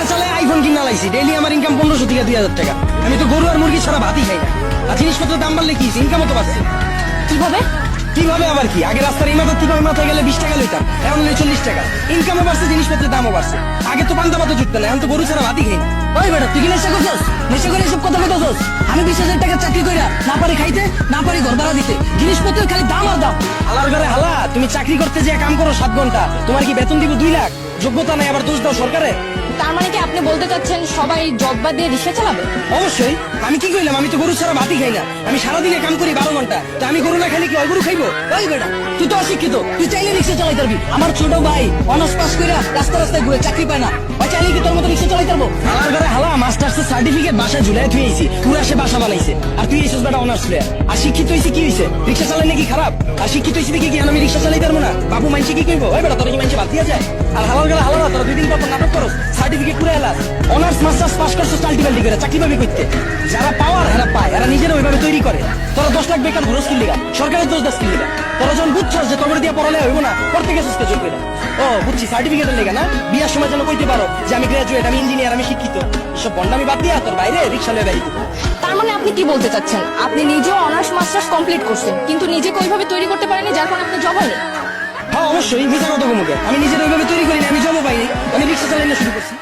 রিক্সা চালায় আইফোন কিনা লাইছি। ডেইলি আমার ইনকাম পনেরোশো থেকে দুই হাজার টাকা। আমি তো গরু আর মুরগি ছাড়া ভাতই খাই না। আর জিনিসপত্রের দাম বাড়লে কি ইনকামও তো বাড়ছে। কীভাবে? কীভাবে আবার কি? আগে রাস্তার এই মাথা থেকে ওই মাথায় গেলে বিশ টাকা লইতাম এখন লই চল্লিশ টাকা। ইনকামও বাড়ছে জিনিসপত্রের দামও বাড়ছে। আগে তো পান্তা পাতা জুটতো না এখন তো গরু ছাড়া ভাতই খাই না। ওই বেটা তুই কি নেশা করছস? নেশা করে এসব কথা বলতেছস আমি বিশ হাজার টাকা চাকরি কইরা না পারি খাইতে না পারি ঘর ভাড়া দিতে। জিনিসপত্রের খালি দাম আর দাম। হালার ঘরে হালা তুমি চাকরি করতে যে কাম করো সাত ঘণ্টা। তোমার কি বেতন দিব দুই লাখ? যোগ্যতা নাই আবার দোষ দাও সরকারে তার মানে কি আপনি বলতে চাচ্ছেন সবাই জব বাদ দিয়ে রিক্সা চালাবে? অবশ্যই। আমি কি কইলাম? আমি তো গরু ছাড়া ভাতই খাই না। আমি সারাদিনে কাম করি বারো ঘণ্টা। তো আমি গরু না খাইলে কি গরু খাইবো? তুই তো অশিক্ষিত। তুই চাইলে রিক্সা চালাইতে পারবি। আমার ছোট ভাই অনার্স পাস কইরা রাস্তা রাস্তায় ঘুরে চাকরি পায় না। চাইলে কি তোর মতো রিক্সা চালাইতে পারব? ঘরে হালা সার্টিফিকেট বাসায় ঝুলাই থুয়েছি পুরা সে বাসা বানাইছে। আর তুই এসেছিস বেটা অনার্স প্লেয়ার আর শিক্ষিত কি হয়েছে রিক্সা চালাইলে কি খারাপ? আর শিক্ষিত হয়েছে দেখি কি আমি রিক্সা চালাইতে পারব না? বাবু মাইনসে কি কইবো? ওই বেটা, তোর কি মাইনসে বাদ দিয়া যায়? আর হালার হালা তোর দুই দিন পর করছ চাল্টিবাল্টি করে চাকরি পাবি করতে যারা পাওয়ার এরা পায় এরা নিজেরা ওইভাবে তৈরি করে। তোরা দশ লাখ বেকার ঘুরস কিন সরকারের দোষ দশ কিন তোরা যখন বুঝছস যে তোর দিয়ে পড়ালে হইব না করতে গেছিস কে চলবে না ও বুঝছি সার্টিফিকেটের লেগে না? বিয়ার সময় যেন কইতে পারো যে আমি গ্রাজুয়েট আমি ইঞ্জিনিয়ার আমি শিক্ষিত। সব বন্ডামি বাদ দিয়া তোর বাইরে রিক্সা লয়ে বেরিয়ে তার মানে আপনি কি বলতে চাচ্ছেন? আপনি নিজেও অনার্স মাস্টার্স কমপ্লিট করছেন কিন্তু নিজেকে ওইভাবে তৈরি করতে পারেনি যার কারণে আপনার জব হয়নি? হ্যাঁ অবশ্যই মিথ্যা কথা কমুকে আমি নিজের ওইভাবে তৈরি করিনি আমি জমও পাইনি। আমি রিক্সা চালানো শুরু করছি।